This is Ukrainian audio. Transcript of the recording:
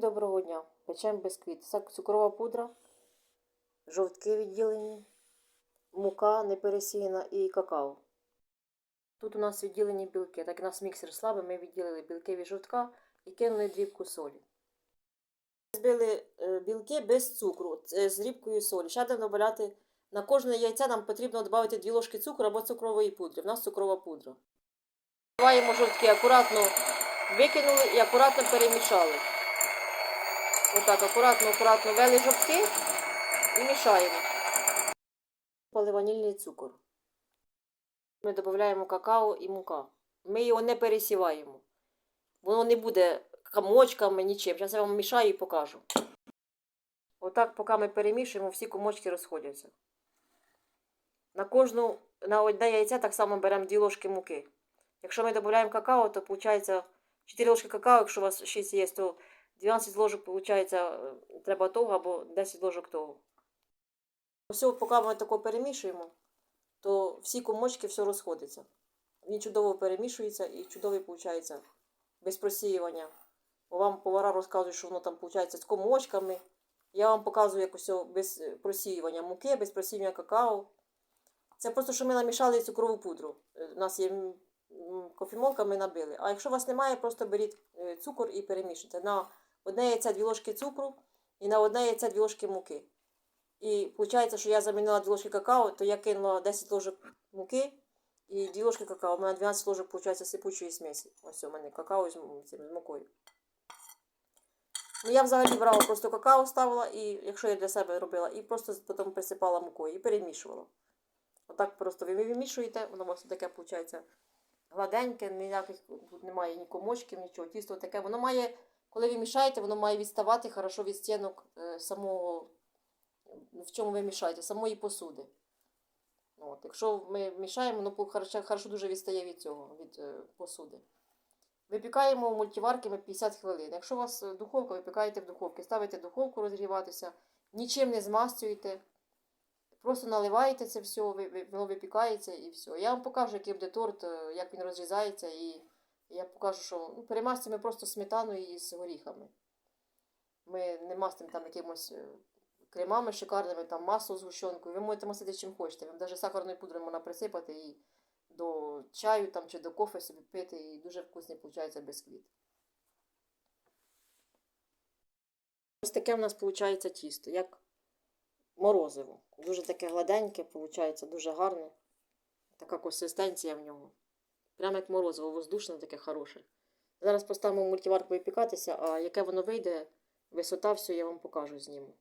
Всім доброго дня. Печемо бисквіт. Цукрова пудра, жовтки відділені, мука непересіяна і какао. Тут у нас відділені білки. Так як у нас міксер слабий, ми відділили білки від жовтка і кинули дрібку солі. Збили е, білки без цукру е, з дрібкою солі. Ще будемо додати на кожне яйця нам потрібно додати 2 ложки цукру або цукрової пудри. У нас цукрова пудра. Вливаємо жовтки акуратно викинули і акуратно перемішали. Отак, акуратно, акуратно вели жовтки і мішаємо. Пали ванільний цукор. Ми додаємо какао і мука. Ми його не пересіваємо. Воно не буде комочками, нічим. Зараз я вам мішаю і покажу. Отак, поки ми перемішуємо, всі комочки розходяться. На кожну, на одне яйце так само беремо 2 ложки муки. Якщо ми додаємо какао, то виходить 4 ложки какао, якщо у вас 6 є, то 12 ложок, виходить, треба того або 10 ложок того. Все, поки ми тако перемішуємо, то всі комочки все розходиться. Він чудово перемішується і чудовий виходить без просіювання. Вам повара розказують, що воно там виходить з комочками. Я вам показую як усе без просіювання муки, без просіювання какао. Це просто, що ми намішали цукрову пудру. Е, У нас є кофемолка, ми набили. А якщо у вас немає, просто беріть е, цукор і перемішуйте. На одне яйце 2 ложки цукру і на одне яйце 2 ложки муки. І виходить, що я замінила 2 ложки какао, то я кинула 10 ложок муки і 2 ложки какао. У мене 12 ложок, виходить, сипучої смесі. Ось у мене какао з, мукою. Ну, я взагалі брала просто какао ставила, і якщо я для себе робила, і просто потім присипала мукою і перемішувала. Отак просто ви вимішуєте, воно у вас таке виходить гладеньке, ніяких немає ні комочків, нічого. Тісто таке. Воно має, коли ви мішаєте, воно має відставати хорошо від стінок е, самого, в чому ви мішаєте, самої посуди. От, якщо ми мішаємо, воно хорошо, дуже відстає від цього, від е, посуди. Випікаємо в мультиварки ми 50 хвилин. Якщо у вас е, духовка, випікаєте в духовці, ставите духовку розгріватися, нічим не змастюєте. Просто наливаєте це все, воно випікається і все. Я вам покажу, який буде торт, як він розрізається, і я покажу, що ну, перемастимо просто сметаною із горіхами. Ми не мастимо там якимось е, кремами шикарними, там масло з гущенкою. Ви можете мастити чим хочете. Ви навіть сахарною пудрою можна присипати і до чаю там, чи до кофе собі пити, і дуже вкусний виходить бисквіт. Ось таке в нас виходить тісто, як морозиво. Дуже таке гладеньке, виходить, дуже гарне. Така консистенція в нього. Прямо як морозиво, воздушне, таке хороше. Зараз поставимо мультиварку випікатися, а яке воно вийде, висота, все я вам покажу зніму.